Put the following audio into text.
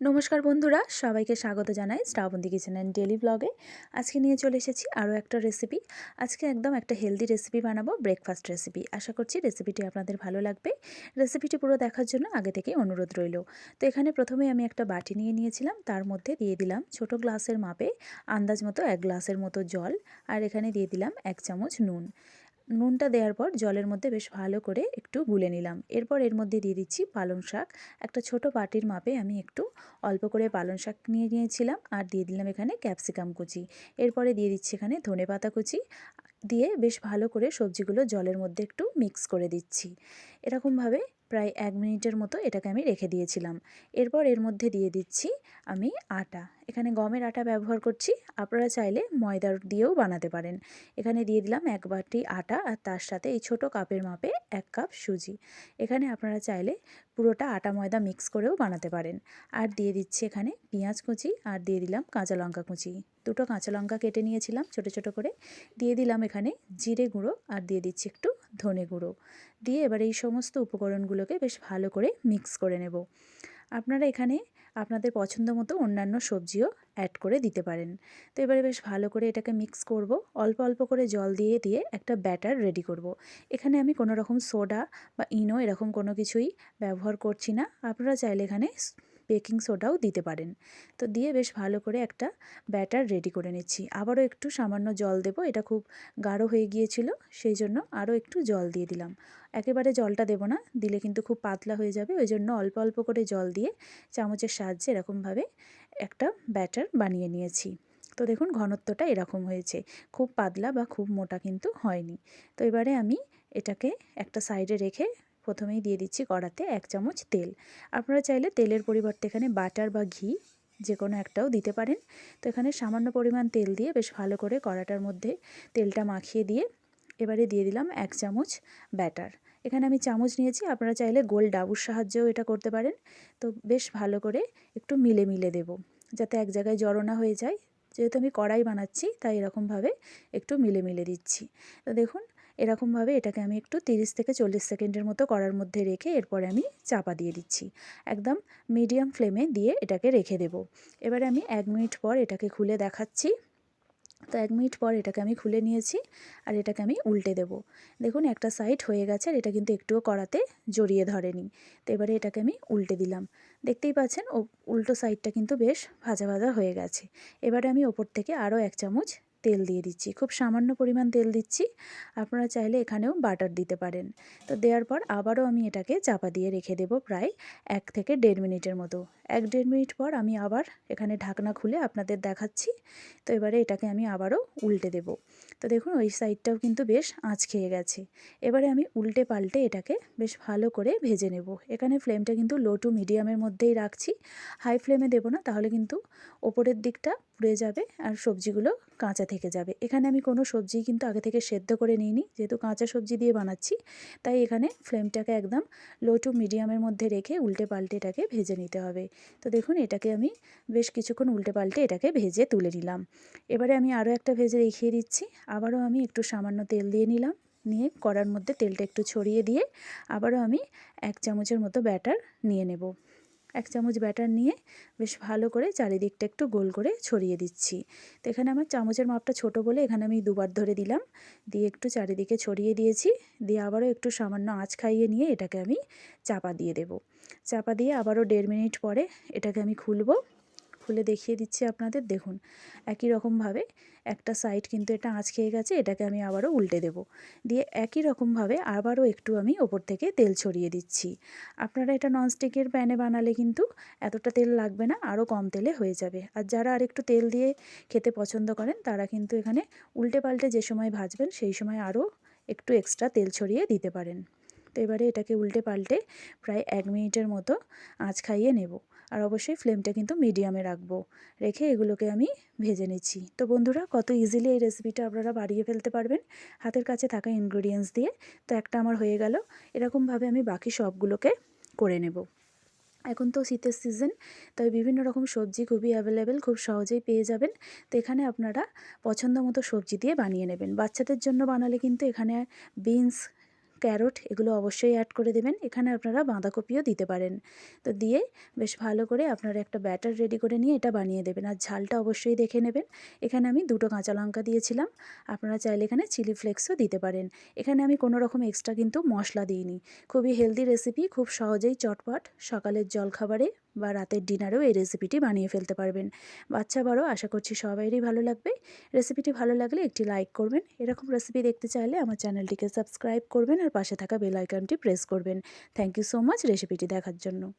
নমস্কার বন্ধুরা, সবাইকে স্বাগত জানাই শ্রাবন্তী কিচেন অ্যান্ড ডেলি ব্লগে আজকে নিয়ে চলে এসেছি আরও একটা রেসিপি আজকে একদম একটা হেলদি রেসিপি বানাবো ব্রেকফাস্ট রেসিপি আশা করছি রেসিপিটি আপনাদের ভালো লাগবে। রেসিপিটি পুরো দেখার জন্য আগে থেকেই অনুরোধ রইল। তো এখানে প্রথমে আমি একটা বাটি নিয়ে নিয়েছিলাম, তার মধ্যে দিয়ে দিলাম ছোট গ্লাসের মাপে আন্দাজ মতো এক গ্লাসের মতো জল, আর এখানে দিয়ে দিলাম এক চামচ নুন। নুনটা দেওয়ার পর জলের মধ্যে বেশ ভালো করে একটু গুলে নিলাম। এরপর এর মধ্যে দিয়ে দিচ্ছি পালং শাক। একটা ছোট বাটির মাপে আমি একটু অল্প করে পালং শাক নিয়ে নিয়েছিলাম আর দিয়ে দিলাম এখানে ক্যাপসিকাম কুচি। এরপরে দিয়ে দিচ্ছি এখানে ধনে পাতা কুচি। দিয়ে বেশ ভালো করে সবজিগুলো জলের মধ্যে একটু মিক্স করে দিচ্ছি। এরকমভাবে প্রায় এক মিনিটের মতো এটাকে আমি রেখে দিয়েছিলাম। এরপর এর মধ্যে দিয়ে দিচ্ছি আমি আটা। এখানে গমের আটা ব্যবহার করছি। আপনারা চাইলে ময়দার দিয়েও বানাতে পারেন। এখানে দিয়ে দিলাম এক বাটি আটা আর তার সাথে এই ছোট কাপের মাপে এক কাপ সুজি। এখানে আপনারা চাইলে পুরোটা আটা ময়দা মিক্স করেও বানাতে পারেন। আর দিয়ে দিচ্ছি এখানে পেঁয়াজ কুচি আর দিয়ে দিলাম কাঁচা লঙ্কা কুচি। দুটো কাঁচা লঙ্কা কেটে নিয়েছিলাম ছোট ছোট করে। দিয়ে দিলাম এখানে জিরে গুঁড়ো আর দিয়ে দিচ্ছি একটু ধনে গুঁড়ো দিয়ে এবার এই সমস্ত উপকরণগুলোকে বেশ ভালো করে মিক্স করে নেব। আপনারা এখানে আপনাদের পছন্দ মতো অন্যান্য সবজিও অ্যাড করে দিতে পারেন। তো এবারে বেশ ভালো করে এটাকে মিক্স করব। অল্প অল্প করে জল দিয়ে দিয়ে একটা ব্যাটার রেডি করব। এখানে আমি কোনো রকম সোডা বা ইনো এরকম কোনো কিছুই ব্যবহার করছি না। আপনারা চাইলে এখানে বেকিং সোডাও দিতে পারেন। তো দিয়ে বেশ ভালো করে একটা ব্যাটার রেডি করে নিচ্ছি। আবারও একটু সামান্য জল দেব, এটা খুব গাঢ় হয়ে গিয়েছিল, সেই জন্য আরও একটু জল দিয়ে দিলাম। একেবারে জলটা দেবো না, দিলে কিন্তু খুব পাতলা হয়ে যাবে, ওই জন্য অল্প অল্প করে জল দিয়ে চামচের সাহায্যে এরকমভাবে একটা ব্যাটার বানিয়ে নিয়েছি। তো দেখুন ঘনত্বটা এরকম হয়েছে, খুব পাতলা বা খুব মোটা কিন্তু হয়নি। তো এবারে আমি এটাকে একটা সাইডে রেখে প্রথমেই দিয়ে দিচ্ছি কড়াতে এক চামচ তেল। আপনারা চাইলে তেলের পরিবর্তে এখানে বাটার বা ঘি যে কোনো একটাও দিতে পারেন। তো এখানে সামান্য পরিমাণ তেল দিয়ে বেশ ভালো করে কড়াটার মধ্যে তেলটা মাখিয়ে দিয়ে এবারে দিয়ে দিলাম এক চামচ ব্যাটার। এখানে আমি চামচ নিয়েছি, আপনারা চাইলে গোল ডাবুর সাহায্যেও এটা করতে পারেন। তো বেশ ভালো করে একটু মিলে মিলে দেব, যাতে এক জায়গায় জড়ো না হয়ে যায়। যেহেতু আমি কড়াই বানাচ্ছি, তাই এরকমভাবে একটু মিলে মিলে দিচ্ছি। তো দেখুন এরকমভাবে এটাকে আমি একটু তিরিশ থেকে চল্লিশ সেকেন্ডের মতো করার মধ্যে রেখে এরপরে আমি চাপা দিয়ে দিচ্ছি। একদম মিডিয়াম ফ্লেমে দিয়ে এটাকে রেখে দেব। এবারে আমি এক মিনিট পর এটাকে খুলে দেখাচ্ছি। তো এক মিনিট পর এটাকে আমি খুলে নিয়েছি আর এটাকে আমি উল্টে দেব। দেখুন একটা সাইড হয়ে গেছে আর এটা কিন্তু একটুও কড়াতে জড়িয়ে ধরেনি। তো এবারে এটাকে আমি উল্টে দিলাম। দেখতেই পাচ্ছেন ও উল্টো সাইডটা কিন্তু বেশ ভাজা ভাজা হয়ে গেছে। এবারে আমি ওপর থেকে আরও এক চামচ তেল দিয়ে দিচ্ছি। খুব সামান্য পরিমাণ তেল দিচ্ছি। আপনারা চাইলে এখানেও বাটার দিতে পারেন। তো দেওয়ার পর আবারও আমি এটাকে চাপা দিয়ে রেখে দেব প্রায় এক থেকে দেড় মিনিটের মতো। এক দেড় মিনিট পর আমি আবার এখানে ঢাকনা খুলে আপনাদের দেখাচ্ছি। তো এবারে এটাকে আমি আবারও উল্টে দেব। তো দেখুন, ওই সাইডটাও কিন্তু বেশ আঁচ খেয়ে গেছে। এবারে আমি উল্টে পাল্টে এটাকে বেশ ভালো করে ভেজে নেব। এখানে ফ্লেমটা কিন্তু লো টু মিডিয়ামের মধ্যেই রাখছি। হাই ফ্লেমে দেবো না, তাহলে কিন্তু ওপরের দিকটা পুড়ে যাবে আর সবজিগুলো কাঁচা থেকে যাবে। এখানে আমি কোনো সবজি কিন্তু আগে থেকে সেদ্ধ করে নিইনি, যেহেতু কাঁচা সবজি দিয়ে বানাচ্ছি, তাই এখানে ফ্লেমটাকে একদম লো টু মিডিয়ামের মধ্যে রেখে উল্টে পাল্টে এটাকে ভেজে নিতে হবে। তো দেখুন, এটাকে আমি বেশ কিছুক্ষণ উল্টে পাল্টে এটাকে ভেজে তুলে নিলাম। এবারে আমি আরও একটা ভেজে দেখিয়ে দিচ্ছি। আবারও আমি একটু সামান্য তেল দিয়ে নিলাম, নিয়ে কড়ার মধ্যে তেলটা একটু ছড়িয়ে দিয়ে আবারও আমি এক চামচের মতো ব্যাটার নিয়ে নেব। এক চামচ ব্যাটার নিয়ে বেশ ভালো করে চারিদিকটা একটু গোল করে ছড়িয়ে দিচ্ছি। তো এখানে আমার চামচের মাপটা ছোট বলে এখানে আমি দুবার ধরে দিলাম। দিয়ে একটু চারিদিকে ছড়িয়ে দিয়েছি। দিয়ে আবারও একটু সামান্য আঁচ খাইয়ে নিয়ে এটাকে আমি চাপা দিয়ে দেব। চাপা দিয়ে আবারও দেড় মিনিট পরে এটাকে আমি খুলবো। খুলে দেখিয়ে দিচ্ছি আপনাদের। দেখুন, একই রকমভাবে একটা সাইড কিন্তু এটা আঁচ খেয়ে গেছে, এটাকে আমি আবারও উল্টে দেব। দিয়ে একই রকমভাবে আবারও একটু আমি ওপর থেকে তেল ছড়িয়ে দিচ্ছি। আপনারা এটা ননস্টিকের প্যানে বানালে কিন্তু এতটা তেল লাগবে না, আরও কম তেলে হয়ে যাবে। আর যারা আর একটু তেল দিয়ে খেতে পছন্দ করেন, তারা কিন্তু এখানে উল্টে পাল্টে যে সময় ভাজবেন, সেই সময় আরও একটু এক্সট্রা তেল ছড়িয়ে দিতে পারেন। তো এবারে এটাকে উল্টে পাল্টে প্রায় এক মিনিটের মতো আঁচ খাইয়ে নেব। আর অবশ্যই ফ্লেমটা কিন্তু মিডিয়ামে রাখব। রেখে এগুলোকে আমি ভেজে নিচ্ছি। তো বন্ধুরা, কত ইজিলি এই রেসিপিটা আপনারা বাড়িয়ে ফেলতে পারবেন। হাতের কাছে থাকা ইনগ্রিডিয়েন্টস দিয়ে। তো একটা আমার হয়ে গেল। এরকমভাবে আমি বাকি সবগুলোকে করে নেব। এখন তো শীতের সিজন তাই বিভিন্ন রকম সবজি খুবই অ্যাভেলেবেল খুব সহজেই পেয়ে যাবেন। তো এখানে আপনারা পছন্দ মতো সবজি দিয়ে বানিয়ে নেবেন। বাচ্চাদের জন্য বানালে কিন্তু এখানে বিনস ক্যারট এগুলো অবশ্যই অ্যাড করে দেবেন। এখানে আপনারা বাঁধাকপিও দিতে পারেন। তো দিয়ে বেশ ভালো করে আপনারা একটা ব্যাটার রেডি করে নিয়ে এটা বানিয়ে দেবেন। আর ঝালটা অবশ্যই দেখে নেবেন। এখানে আমি দুটো কাঁচা লঙ্কা দিয়েছিলাম। আপনারা চাইলে এখানে চিলি ফ্লেক্সও দিতে পারেন। এখানে আমি কোনো রকম এক্সট্রা কিন্তু মশলা দিইনি। খুবই হেলদি রেসিপি খুব সহজেই চটপট সকালের জলখাবারে বা রাতের ডিনারেও এই রেসিপিটি বানিয়ে ফেলতে পারবেন। বাচ্চা বড় আশা করছি সবাইয়েরই ভালো লাগবে। রেসিপিটি ভালো লাগলে একটি লাইক করবেন। এরকম রেসিপি দেখতে চাইলে আমার চ্যানেলটিকে সাবস্ক্রাইব করবেন পাশে থাকা বেল আইকনটি প্রেস করবেন। থ্যাংক ইউ সো মাচ রেসিপিটি দেখার জন্য।